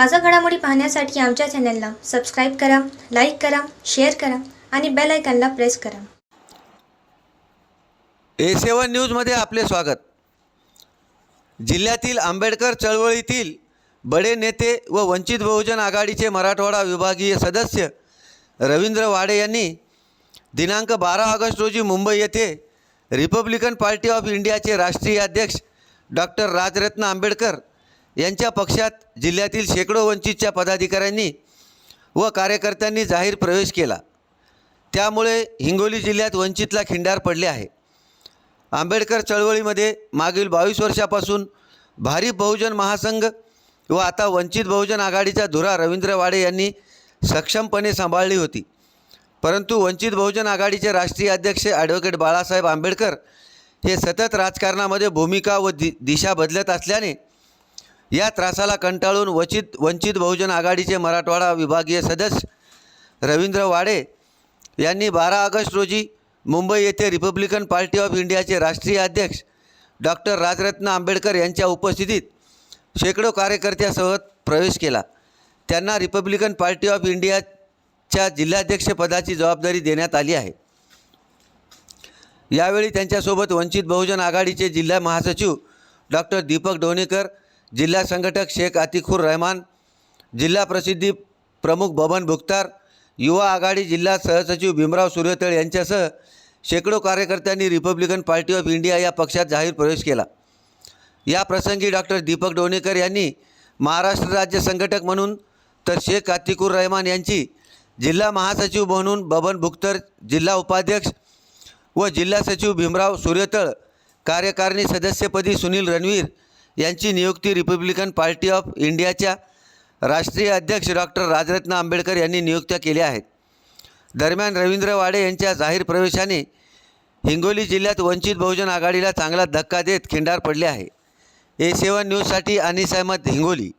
ताजा घडामोडी पाहण्यासाठी आमच्या चॅनलला सबस्क्राईब करा लाईक करा शेअर करा आणि बेल आयकॉनला प्रेस करा. ए सेवन न्यूजमध्ये आपले स्वागत. जिल्ह्यातील आंबेडकर चळवळीतील बडे नेते व वंचित बहुजन आघाडीचे मराठवाडा विभागीय सदस्य रवींद्र वाडे यांनी दिनांक बारा ऑगस्ट रोजी मुंबई येथे रिपब्लिकन पार्टी ऑफ इंडियाचे राष्ट्रीय अध्यक्ष डॉक्टर राजरत्न आंबेडकर यांच्या पक्षात जिल्ह्यातील शेकडो वंचितच्या पदाधिकाऱ्यांनी व कार्यकर्त्यांनी जाहीर प्रवेश केला. त्यामुळे हिंगोली जिल्ह्यात वंचितला खिंडार पडले आहे. आंबेडकर चळवळीमध्ये मागील बावीस वर्षापासून भारी बहुजन महासंघ व आता वंचित बहुजन आघाडीचा धुरा रवींद्र वाडे यांनी सक्षमपणे सांभाळली होती. परंतु वंचित बहुजन आघाडीचे राष्ट्रीय अध्यक्ष ॲडव्होकेट बाळासाहेब आंबेडकर हे सतत राजकारणामध्ये भूमिका व दि दिशा बदलत असल्याने या त्रासाला कंटाळून वचित वंचित बहुजन आघाडीचे मराठवाडा विभागीय सदस्य रवींद्र वाडे यांनी बारा ऑगस्ट रोजी मुंबई येथे रिपब्लिकन पार्टी ऑफ इंडियाचे राष्ट्रीय अध्यक्ष डॉक्टर राजरत्न आंबेडकर यांच्या उपस्थितीत शेकडो कार्यकर्त्यासह प्रवेश केला. त्यांना रिपब्लिकन पार्टी ऑफ इंडियाच्या जिल्हाध्यक्षपदाची जबाबदारी देण्यात आली आहे. यावेळी त्यांच्यासोबत वंचित बहुजन आघाडीचे जिल्हा महासचिव डॉक्टर दीपक डोणेकर जिल्हा संघटक शेख आतिखुर रहमान जिल्हा प्रसिद्धी प्रमुख बबन भुक्तार युवा आघाडी जिल्हा सहसचिव भीमराव सूर्यतळ यांच्यासह शेकडो कार्यकर्त्यांनी रिपब्लिकन पार्टी ऑफ इंडिया या पक्षात जाहीर प्रवेश केला. या प्रसंगी डॉक्टर दीपक डोणेकर यांनी महाराष्ट्र राज्य संघटक म्हणून तर शेख आतिकुर रहमान यांची जिल्हा महासचिव म्हणून बबन भुक्तर जिल्हा उपाध्यक्ष व जिल्हा सचिव भीमराव सूर्यतळ कार्यकारिणी सदस्यपदी सुनील रणवीर यांची नियुक्ती रिपब्लिकन पार्टी ऑफ इंडियाच्या राष्ट्रीय अध्यक्ष डॉक्टर राजरत्न आंबेडकर यांनी नियुक्त्या केल्या आहेत. दरम्यान रवींद्र वाडे यांच्या जाहीर प्रवेशाने हिंगोली जिल्ह्यात वंचित बहुजन आघाडीला चांगला धक्का देत खिंडार पडले आहे. ए सेवन न्यूजसाठी अनिस अहमद हिंगोली.